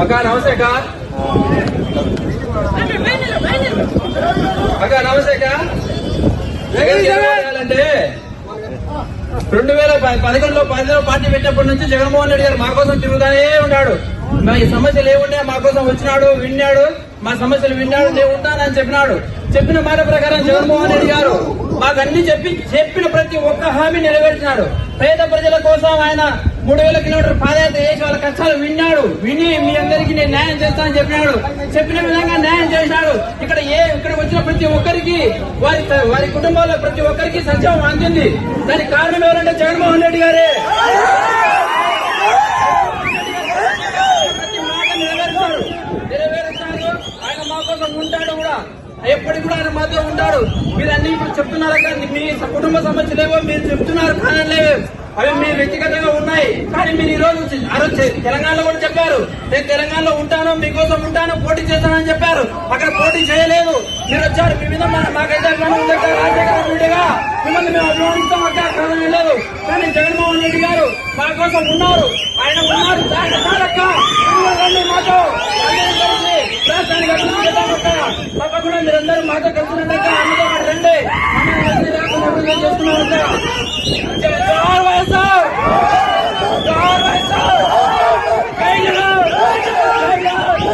అక్క నమస్తే అక్క. అక్క నమస్తే అక్క జగన్ చేయాలంటే రెండు వేల పదకొండులో పదిలో పార్టీ పెట్టినప్పటి నుంచి జగన్మోహన్ రెడ్డి గారు మా కోసం తిరుగుతానే ఉన్నాడు. మా ఈ సమస్యలు ఏముండే మా కోసం వచ్చినాడు విన్నాడు. మా సమస్యలు విన్నాడు నేను ఉంటానని చెప్పినాడు. చెప్పిన మాట ప్రకారం జగన్మోహన్ రెడ్డి గారు మాకు అన్ని చెప్పి చెప్పిన ప్రతి ఒక్క హామీ నెరవేర్చినాడు. పేద ప్రజల కోసం ఆయన మూడు వేల కిలోమీటర్ పాదయాత్ర చేసి వాళ్ళ కష్టాలు విన్నాడు. విని మీ అందరికీ నేను న్యాయం చేస్తానని చెప్పినాడు. చెప్పిన విధంగా న్యాయం చేశాడు. ఇక్కడ ఏ ఇక్కడ వచ్చిన ప్రతి ఒక్కరికి వారి వారి కుటుంబాల్లో ప్రతి ఒక్కరికి సంక్షేమం అందింది. దానికి కారణం ఎవరంటే జగన్మోహన్ రెడ్డి గారే. ప్రతి మాట ఆయన మా కోసం ఉంటాడు కూడా. ఎప్పటికి కూడా ఆయన మాతో ఉంటాడు. మీరు అన్ని ఇప్పుడు చెప్తున్నారు కానీ మీ కుటుంబ సమస్యలేవో మీరు చెప్తున్నారు కారణలేవో అవి మీ వ్యక్తిగతంగా ఉన్నాయి. కానీ మీరు ఈ రోజు ఆ రోజు తెలంగాణలో కూడా చెప్పారు. నేను తెలంగాణలో ఉంటాను మీకోసం ఉంటాను పోటీ చేస్తానని చెప్పారు. అక్కడ పోటీ చేయలేదు. మీరు వచ్చారు. మీ మీద మన- మాకైతే అభిమానం ఉంది. రాజశేఖర రెడ్డిగా మిమ్మల్ని మేము అభిమానిస్తాం. అక్కడ అక్కడ లేదు. కానీ జగన్మోహన్ రెడ్డి గారు మా కోసం ఉన్నారు. ఆయన ఉన్నారు. రండి మాతో. రాష్ట్రానికి తప్పకుండా మీరందరూ మాతో కలిసి